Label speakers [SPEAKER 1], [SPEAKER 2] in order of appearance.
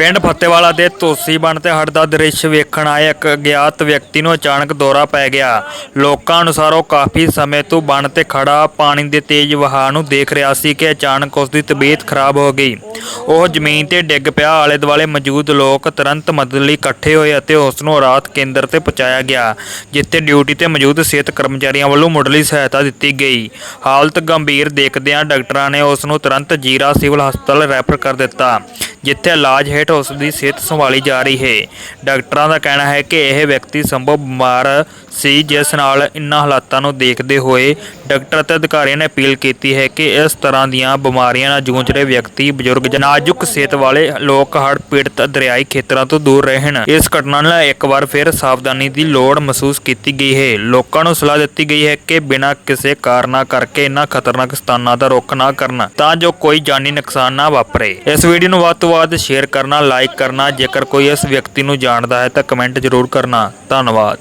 [SPEAKER 1] ਪਿੰਡ ਫੱਤੇਵਾਲਾ ਦੇ ਤੋਸੀ ਬਣ ਤੇ ਹੜ੍ਹ ਦਾ ਦ੍ਰਿਸ਼ ਵੇਖਣ ਆਏ ਇੱਕ ਅਗਿਆਤ ਵਿਅਕਤੀ ਨੂੰ ਅਚਾਨਕ ਦੌਰਾ ਪੈ ਗਿਆ। ਲੋਕਾਂ ਅਨੁਸਾਰ ਉਹ ਕਾਫੀ ਸਮੇਂ ਤੋਂ ਬਣ ਤੇ ਖੜਾ ਪਾਣੀ ਦੇ ਤੇਜ਼ ਵਹਾਅ ਨੂੰ ਦੇਖ ਰਿਹਾ ਸੀ ਕਿ ਅਚਾਨਕ ਉਸ ਦੀ ਤਬੀਅਤ ਖਰਾਬ ਹੋ ਗਈ। ਉਹ ਜ਼ਮੀਨ ਤੇ ਡਿੱਗ ਪਿਆ। ਆਲੇ ਦੁਆਲੇ ਮੌਜੂਦ ਲੋਕ ਤੁਰੰਤ ਮਦਦ ਲਈ ਇਕੱਠੇ ਹੋਏ ਅਤੇ ਉਸ ਨੂੰ ਰਾਹਤ ਕੇਂਦਰ ਤੇ ਪਹੁੰਚਾਇਆ ਗਿਆ, ਜਿੱਥੇ ਡਿਊਟੀ ਤੇ ਮੌਜੂਦ ਸਿਹਤ ਕਰਮਚਾਰੀਆਂ ਵੱਲੋਂ ਮੁੱਢਲੀ ਸਹਾਇਤਾ ਦਿੱਤੀ ਗਈ। ਹਾਲਤ ਗੰਭੀਰ ਦੇਖਦਿਆਂ ਡਾਕਟਰਾਂ ਨੇ ਉਸ ਨੂੰ ਤੁਰੰਤ ਜੀਰਾ ਸਿਵਲ ਹਸਪਤਾਲ ਰੈਫਰ ਕਰ ਦਿੱਤਾ। ਜਿੱਥੇ ਇਲਾਜ ਹੇਠ ਉਸ ਦੀ ਸਿਹਤ ਸੰਭਾਲੀ ਜਾ ਰਹੀ ਹੈ। ਡਾਕਟਰਾਂ ਦਾ ਕਹਿਣਾ ਹੈ ਕਿ ਇਹ ਵਿਅਕਤੀ ਸੰਭਵ ਬਿਮਾਰ ਸੀ, ਜਿਸ ਨਾਲ ਇਨ੍ਹਾਂ ਹਾਲਾਤਾਂ ਨੂੰ ਦੇਖਦੇ ਹੋਏ ਡਾਕਟਰ ਅਤੇ ਅਧਿਕਾਰੀਆਂ ਨੇ ਅਪੀਲ ਕੀਤੀ ਹੈ ਕਿ ਇਸ ਤਰ੍ਹਾਂ ਦੀਆਂ ਬਿਮਾਰੀਆਂ ਨਾਲ ਜੂਝ ਰਹੇ ਵਿਅਕਤੀ, ਬਜ਼ੁਰਗ ਜਨਾਜੁਕ ਸਿਹਤ ਵਾਲੇ ਲੋਕ ਹੜ੍ਹ ਪੀੜਤ ਦਰਿਆਈ ਖੇਤਰਾਂ ਤੋਂ ਦੂਰ ਰਹਿਣ। ਇਸ ਘਟਨਾ ਨਾਲ ਇੱਕ ਵਾਰ ਫਿਰ ਸਾਵਧਾਨੀ ਦੀ ਲੋੜ ਮਹਿਸੂਸ ਕੀਤੀ ਗਈ ਹੈ। ਲੋਕਾਂ ਨੂੰ ਸਲਾਹ ਦਿੱਤੀ ਗਈ ਹੈ ਕਿ ਬਿਨਾਂ ਕਿਸੇ ਕਾਰਨਾਂ ਕਰਕੇ ਇਨ੍ਹਾਂ ਖਤਰਨਾਕ ਸਥਾਨਾਂ ਦਾ ਰੁੱਖ ਨਾ ਕਰਨ ਤਾਂ ਜੋ ਕੋਈ ਜਾਨੀ ਨੁਕਸਾਨ ਨਾ ਵਾਪਰੇ। ਇਸ ਵੀਡੀਓ ਨੂੰ ਵੱਧ ਤੋਂ ਵੱਧ ਸ਼ੇਅਰ ਕਰਨਾ ਲਾਈਕ ਕਰਨਾ, ਜੇਕਰ ਕੋਈ ਇਸ ਵਿਅਕਤੀ ਨੂੰ ਜਾਣਦਾ ਹੈ ਤਾਂ ਕਮੈਂਟ ਜ਼ਰੂਰ ਕਰਨਾ। ਧੰਨਵਾਦ।